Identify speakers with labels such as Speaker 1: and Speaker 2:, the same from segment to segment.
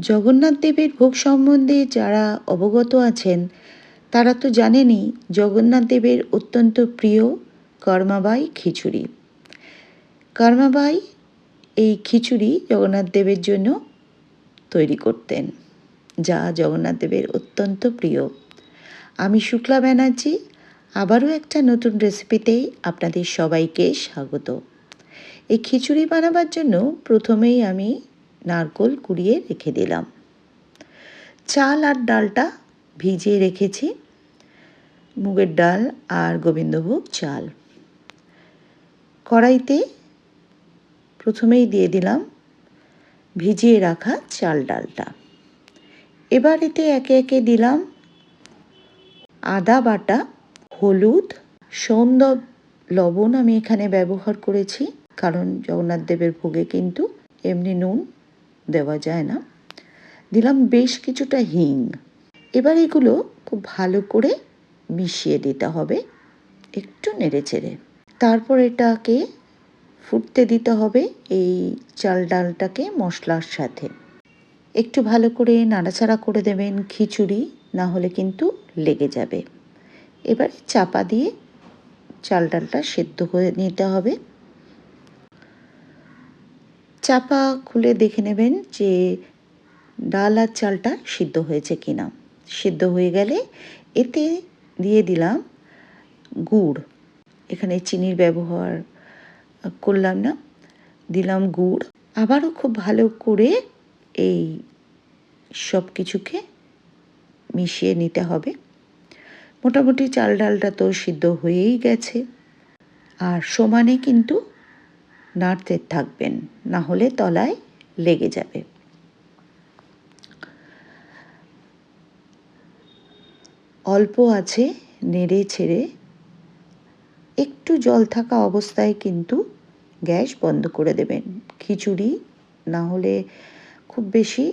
Speaker 1: জগন্নাথ দেবের ভোগ সম্বন্ধে যারা অবগত আছেন, তারা তো জানেনই জগন্নাথ দেবের অত্যন্ত প্রিয় কর্মাবাই খিচুড়ি। কর্মাবাই এই খিচুড়ি জগন্নাথ দেবের জন্য তৈরি করতেন, যা জগন্নাথ দেবের অত্যন্ত প্রিয়। আমি শুক্লা ব্যানার্জি, আবারও একটা নতুন রেসিপিতেই আপনাদের সবাইকে স্বাগত। এই খিচুড়ি বানাবার জন্য প্রথমেই আমি নারকোল কুড়িয়ে রেখে দিলাম। চাল আর ডালটা ভিজিয়ে রেখেছি। মুগের ডাল আর গোবিন্দভোগ চাল। কড়াইতে প্রথমেই দিয়ে দিলাম ভিজিয়ে রাখা চাল ডালটা। এবার এতে একে একে দিলাম আদা বাটা, হলুদ, সৌন্দব, লবণ আমি এখানে ব্যবহার করেছি। কারণ জগন্নাথ দেবের ভোগে কিন্তু এমনি নুন দেওয়া যায় না। দিলাম বেশ কিছুটা হিং। এবার এগুলো খুব ভালো করে মিশিয়ে দিতে হবে, একটু নেড়ে চেড়ে। তারপর এটাকে ফুটতে দিতে হবে এই চাল ডালটাকে মশলার সাথে। একটু ভালো করে নাড়াচাড়া করে দেবেন খিচুড়ি, না হলে কিন্তু লেগে যাবে। এবারে চাপা দিয়ে চাল ডালটা সেদ্ধ করে নিতে হবে। চাপা খুলে দেখে নেবেন যে ডাল আর চালটা সিদ্ধ হয়েছে কিনা। সিদ্ধ হয়ে গেলে এতে দিয়ে দিলাম গুড়। এখানে চিনির ব্যবহার করলাম না, দিলাম গুড়। আবারও খুব ভালো করে এই সব কিছুকে মিশিয়ে নিতে হবে। মোটামুটি চাল ডালটা তো সিদ্ধ হয়েই গেছে। আর সমানে কিন্তু নাড়তে থাকবেন, না হলে তলায় লেগে যাবে। অল্প আছে নেড়ে ছেড়ে, একটু জল থাকা অবস্থায় কিন্তু গ্যাস বন্ধ করে দেবেন। খিচুড়ি না হলে খুব বেশি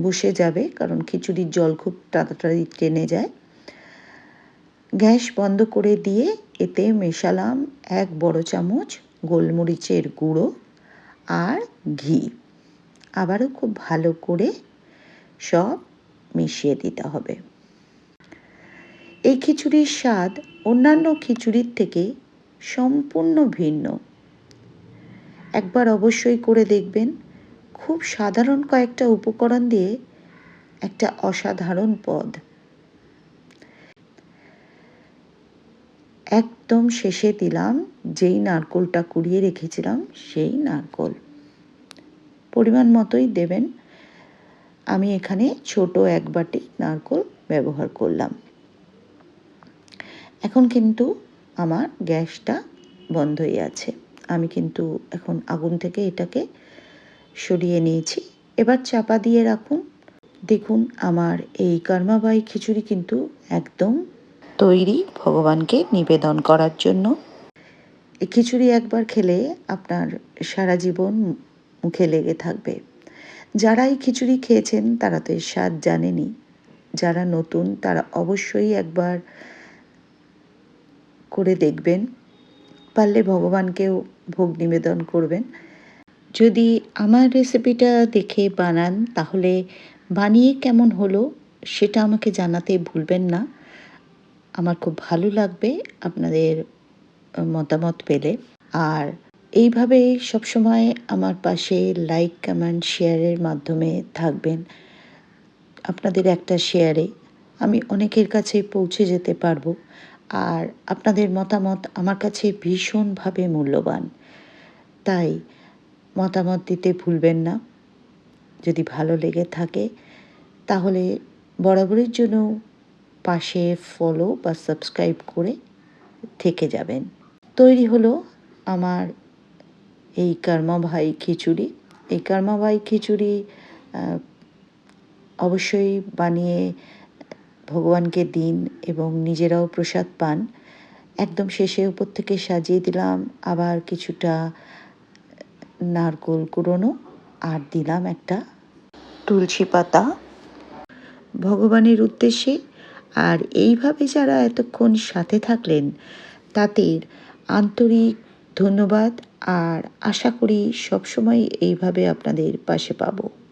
Speaker 1: বসে যাবে, কারণ খিচুড়ির জল খুব তাড়াতাড়ি টেনে যায়। গ্যাস বন্ধ করে দিয়ে এতে মেশালাম এক বড় চামচ গোলমরিচের গুঁড়ো আর ঘি। আবারও খুব ভালো করে সব মিশিয়ে দিতে হবে। এই খিচুড়ির স্বাদ অন্যান্য খিচুড়ির থেকে সম্পূর্ণ ভিন্ন। একবার অবশ্যই করে দেখবেন, খুব সাধারণ কয়েকটা উপকরণ দিয়ে একটা অসাধারণ পদ। একদম শেষে দিলাম, যেই নারকোলটা কুড়িয়ে রেখেছিলাম সেই নারকোল। পরিমাণ মতোই দেবেন। আমি এখানে ছোট এক বাটি নারকোল ব্যবহার করলাম। এখন কিন্তু আমার গ্যাসটা বন্ধই আছে। আমি কিন্তু এখন আগুন থেকে এটাকে সরিয়ে নিয়েছি। এবার চাপা দিয়ে রাখুন। দেখুন, আমার এই কর্মাবাই খিচুড়ি কিন্তু একদম তৈরি ভগবানকে নিবেদন করার জন্য। এই খিচুড়ি একবার খেলে আপনার সারা জীবন মুখে লেগে থাকবে। যারা এই খিচুড়ি খেয়েছেন, তারা তো এর স্বাদ জানেনি। যারা নতুন, তারা অবশ্যই একবার করে দেখবেন। পারলে ভগবানকেও ভোগ নিবেদন করবেন। যদি আমার রেসিপিটা দেখে বানান, তাহলে বানিয়ে কেমন হলো, সেটা আমাকে জানাতে ভুলবেন না। আমার খুব ভালো লাগবে আপনাদের মতামত পেলে। আর এইভাবে সবসময় আমার পাশে লাইক কমেন্ট শেয়ারের মাধ্যমে থাকবেন। আপনাদের একটা শেয়ারে আমি অনেকের কাছে পৌঁছে যেতে পারব। আর আপনাদের মতামত আমার কাছে ভীষণভাবে মূল্যবান। তাই মতামত দিতে ভুলবেন না। যদি ভালো লেগে থাকে, তাহলে বরাবরের জন্য পাশে ফলো বা সাবস্ক্রাইব করে থেকে যাবেন। তৈরি হলো আমার এই ভাই খিচুড়ি। এই ভাই খিচুড়ি অবশ্যই বানিয়ে ভগবানকে দিন এবং নিজেরাও প্রসাদ পান। একদম শেষে উপর থেকে সাজিয়ে দিলাম আবার কিছুটা নারকোল কুড়োনো আর দিলাম একটা তুলসী পাতা। ভগবানের উদ্দেশ্যে আর এইভাবে যারা এতক্ষণ সাথে থাকলেন, তাদের আন্তরিক ধন্যবাদ। আর আশা করি সবসময় এইভাবে আপনাদের পাশে পাবো।